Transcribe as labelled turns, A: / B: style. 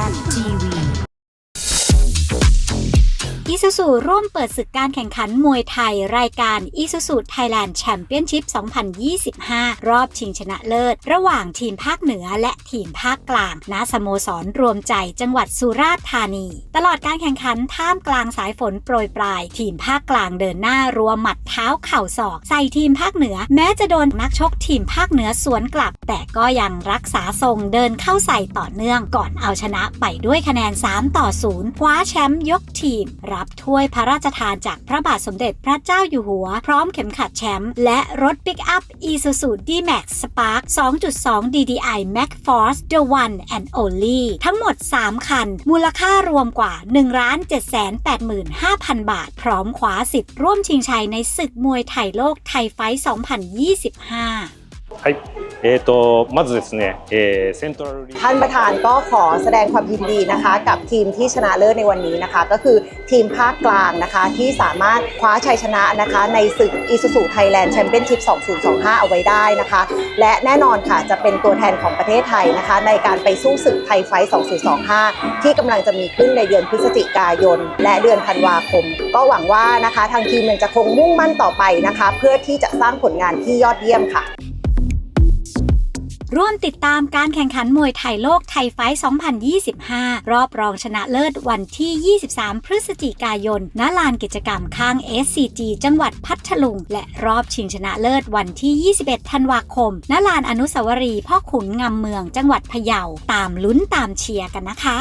A: Sally TV.
B: อีซูซูร่วมเปิดศึกการแข่งขันมวยไทย รายการอีซูซูไทยแลนด์แชมเปี้ยนชิพ 2025 รอบชิงชนะเลิศ ระหว่างทีมภาคเหนือและทีมภาคกลางณสโมสรรวมใจจังหวัดสุราษฎร์ธานี ตลอดการแข่งขันท่ามกลางสายฝนโปรยปลาย ทีมภาคกลางเดินหน้ารัวหมัดเท้าเข่าศอก ใส่ทีมภาคเหนือ แม้จะโดนนักชกทีมภาคเหนือสวนกลับ แต่ก็ยังรักษาทรงเดินเข้าใส่ต่อเนื่องก่อนเอาชนะไปด้วยคะแนน 3 ต่อ 0 คว้าแชมป์ยกทีมรับถ้วยพระราชทานจากพระบาทสมเด็จพระเจ้าอยู่หัว พร้อมเข็มขัดแชมป์และรถปิกอัพ Isuzu D-Max Spark 2.2 DDI Max Force The One and Only ทั้งหมด 3 คัน มูลค่ารวมกว่า 1 785,000 บาท พร้อมคว้าสิทธิ์ร่วมชิงชัยในศึกมวยไทยโลกไทยไฟ 2025
C: はい、えー、とまずですね、えーセントラルリーグ
D: ท่านประธานก็ขอแสดงความยินดีนะคะ กับทีมที่ชนะเลิศในวันนี้นะคะ ก็คือทีมภาคกลางนะคะ ที่สามารถคว้าชัยชนะนะคะ ในศึก Isuzu Thailand Championship 2025 เอาไว้ได้นะคะ และแน่นอนค่ะจะเป็นตัวแทนของประเทศไทยนะคะ ในการไปสู้ศึกไทยไฟท์2025 ที่กำลังจะมีขึ้นในเดือนพฤศจิกายน และเดือนธันวาคม ก็หวังว่านะคะทางทีมยังจะคงมุ่งมั่นต่อไปนะคะ เพื่อที่จะสร้างผลงานที่ยอดเยี่ยมค่ะ
B: ร่วมติดตามการแข่งขันมวยไทยโลกไทยไฟท์2025 รอบรองชนะเลิศวันที่ 23 พฤศจิกายน ณ ลานกิจกรรมข้าง SCG จังหวัดพัทลุง และรอบชิงชนะเลิศวันที่ 21 ธันวาคม ณ ลานอนุสาวรีย์พ่อขุนงำเมืองจังหวัดพะเยา ตามลุ้นตามเชียร์กันนะคะ